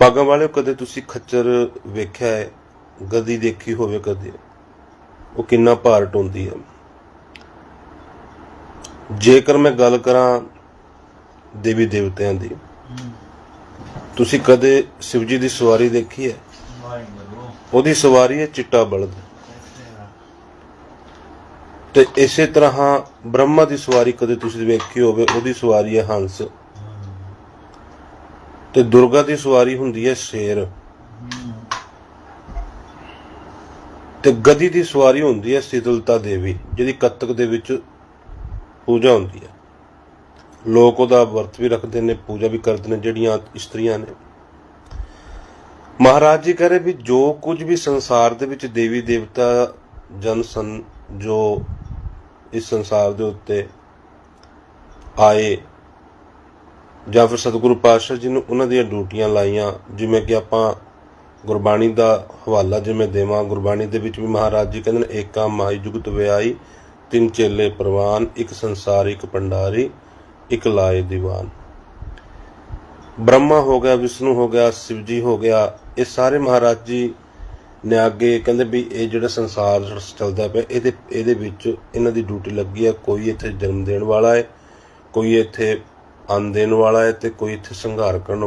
ਪਾਗਾਂ ਵਾਲਿਓ, ਕਦੇ ਤੁਸੀਂ ਖੱਚਰ ਵੇਖਿਆ ਹੈ? ਗਦੀ ਦੇਖੀ ਹੋਵੇ ਕਦੇ? ਉਹ ਕਿੰਨਾ ਭਾਰ ਟੁੰਦੀ ਹੈ। ਜੇਕਰ ਮੈਂ ਗੱਲ ਕਰਾਂ ਦੇਵੀ ਦੇਵਤਿਆਂ ਦੀ, ਤੁਸੀਂ ਕਦੇ ਸ਼ਿਵਜੀ ਦੀ ਸਵਾਰੀ ਦੇਖੀ ਹੈ? ਉਹਦੀ ਸਵਾਰੀ ਹੈ ਚਿੱਟਾ ਬਲਦ। ਤੇ ਇਸੇ ਤਰ੍ਹਾਂ ਬ੍ਰਹਮਾ ਦੀ ਸਵਾਰੀ ਕਦੇ ਤੁਸੀਂ ਵੇਖੀ ਹੋਵੇ? ਉਹਦੀ ਸਵਾਰੀ ਹੈ ਹੰਸ। ਤੇ ਦੁਰਗਾ ਦੀ ਸਵਾਰੀ ਹੁੰਦੀ ਹੈ ਸ਼ੇਰ। ਤੇ ਗਦੀ ਦੀ ਸਵਾਰੀ ਹੁੰਦੀ ਹੈ ਸਿਦਲਤਾ ਦੇਵੀ, ਜਿਹਦੀ ਕੱਤਕ ਦੇ ਵਿੱਚ ਪੂਜਾ ਹੁੰਦੀ ਹੈ। ਲੋਕ ਉਹਦਾ ਵਰਤ ਵੀ ਰੱਖਦੇ ਨੇ, ਪੂਜਾ ਵੀ ਕਰਦੇ ਨੇ, ਜਿਹੜੀਆਂ ਇਸਤਰੀਆਂ ਨੇ। ਮਹਾਰਾਜ ਜੀ ਕਹ ਰਹੇ ਵੀ ਜੋ ਕੁਝ ਵੀ ਸੰਸਾਰ ਦੇ ਵਿੱਚ ਦੇਵੀ, ਦੇਵਤਾ, ਜਨ, ਸਨ ਜੋ ਇਸ ਸੰਸਾਰ ਦੇ ਉੱਤੇ ਆਏ ਜਾਂ ਫਿਰ ਸਤਿਗੁਰੂ ਪਾਤਸ਼ਾਹ ਜੀ ਨੂੰ ਉਹਨਾਂ ਦੀਆਂ ਡਿਊਟੀਆਂ ਲਾਈਆਂ, ਜਿਵੇਂ ਕਿ ਆਪਾਂ ਗੁਰਬਾਣੀ ਦਾ ਹਵਾਲਾ ਜਿਵੇਂ ਦੇਵਾਂ, ਗੁਰਬਾਣੀ ਦੇ ਵਿੱਚ ਵੀ ਮਹਾਰਾਜ ਜੀ ਕਹਿੰਦੇ ਨੇ, ਏਕਾ ਮਾਈ ਜੁਗਤ ਵਿਆਈ ਤਿੰਨ ਚੇਲੇ ਪ੍ਰਵਾਨ, ਇੱਕ ਸੰਸਾਰ, ਇੱਕ ਪੰਡਾਰੀ ਇੱਕ ਲਾਏ ਦੀਵਾਨ। ਬ੍ਰਹਮਾ ਹੋ ਗਿਆ, ਵਿਸ਼ਨੂੰ ਹੋ ਗਿਆ ਸ਼ਿਵ ਜੀ ਹੋ ਗਿਆ, ਇਹ ਸਾਰੇ ਮਹਾਰਾਜ ਜੀ ਨੇ ਅੱਗੇ ਕਹਿੰਦੇ ਵੀ ਇਹ ਜਿਹੜਾ ਸੰਸਾਰ ਚੱਲਦਾ ਪਿਆ, ਇਹਦੇ ਇਹਦੇ ਵਿੱਚ ਇਹਨਾਂ ਦੀ ਡਿਊਟੀ ਲੱਗੀ ਆ ਕੋਈ ਇੱਥੇ ਜਨਮ ਦੇਣ ਵਾਲਾ ਹੈ, ਕੋਈ ਇੱਥੇ ਅੰਨ ਦੇਣ ਵਾਲਾ ਹੈ ਤੇ ਕੋਈ ਇੱਥੇ ਸੰਘਾਰ ਕਰਨ ਵਾਲਾ